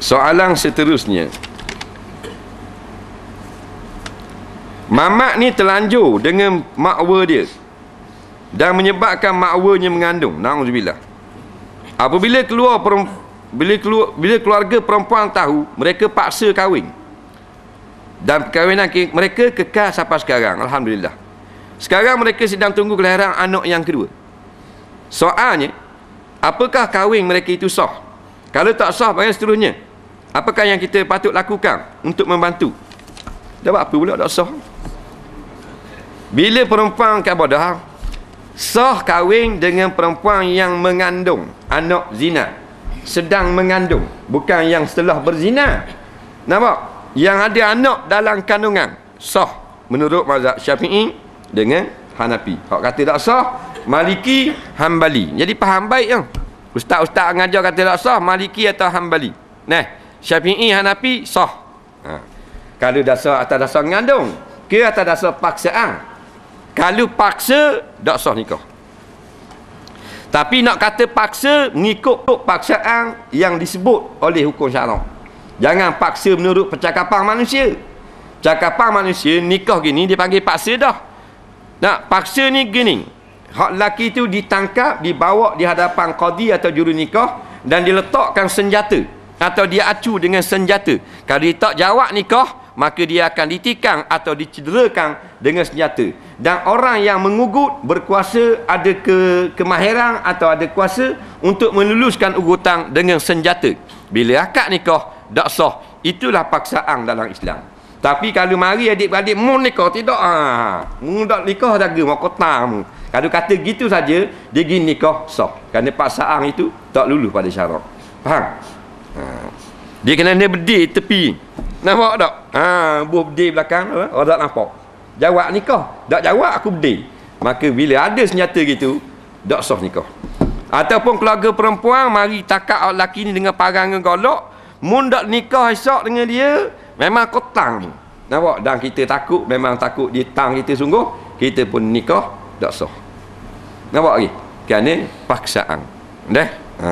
Soalan seterusnya. Mamat ni terlanjur dengan makwa dia dan menyebabkan makwanya mengandung. Nauzubillah. Apabila keluar bila keluar bila keluarga perempuan tahu, mereka paksa kahwin. Dan perkahwinan mereka kekal sampai sekarang. Alhamdulillah. Sekarang mereka sedang tunggu kelahiran anak yang kedua. Soalnya, apakah kahwin mereka itu sah? Kalau tak sah, bagaimana seterusnya? Apakah yang kita patut lakukan untuk membantu? Dapat apa pula tak sah? Bila perempuan kabadah sah kahwin dengan perempuan yang mengandung anak zina. Sedang mengandung bukan yang setelah berzina. Nampak? Yang ada anak dalam kandungan. Sah menurut mazhab syafi'i dengan Hanafi. Kalau kata tak sah Maliki Hambali. Jadi faham baik kan ustaz-ustaz ngajar kata tak sah Maliki atau Hambali. Nah Syafi'i Hanafi sah ha. kalau dasar atas dasar mengandung ke atas dasar paksaan kalau paksa, tak sah nikah. Tapi nak kata paksa, mengikut paksaan yang disebut oleh hukum syarak. Jangan paksa menurut percakapan manusia. Cakapan manusia, nikah gini, dia panggil paksa dah. Nak paksa ni gini. Hak lelaki tu ditangkap, dibawa di hadapan qadi atau juru nikah dan diletakkan senjata. Atau dia acu dengan senjata. Kalau dia tak jawab nikah, maka dia akan ditikang atau dicederakan dengan senjata. Dan orang yang mengugut berkuasa ada ke kemahiran atau ada kuasa untuk meluluskan ugutan dengan senjata. Bila akad nikah tak sah. Itulah paksaan dalam Islam. Tapi kalau mari adik-beradik mu nikah tidak? Ah mu tak nikah dah ge mau mu. Kalau kata gitu saja dia gini nikah sah. Kerana paksaan itu tak lulus pada syarat faham ha. dia kena dia berdiri tepi Nampak tak? Ha, buah berdiri belakang apa? Orang tak nampak. Jawab nikah. Tak jawab aku berdiri. Maka bila ada senjata gitu, tak sah nikah. Ataupun keluarga perempuan mari takak lelaki ni dengan parang dengan golok, mun tak nikah esok dengan dia, memang kau tang. Nampak? Dan kita takut, memang takut dia tang kita sungguh, kita pun nikah, tak sah. Nampak lagi? Kerana paksaan. Dah? Ha.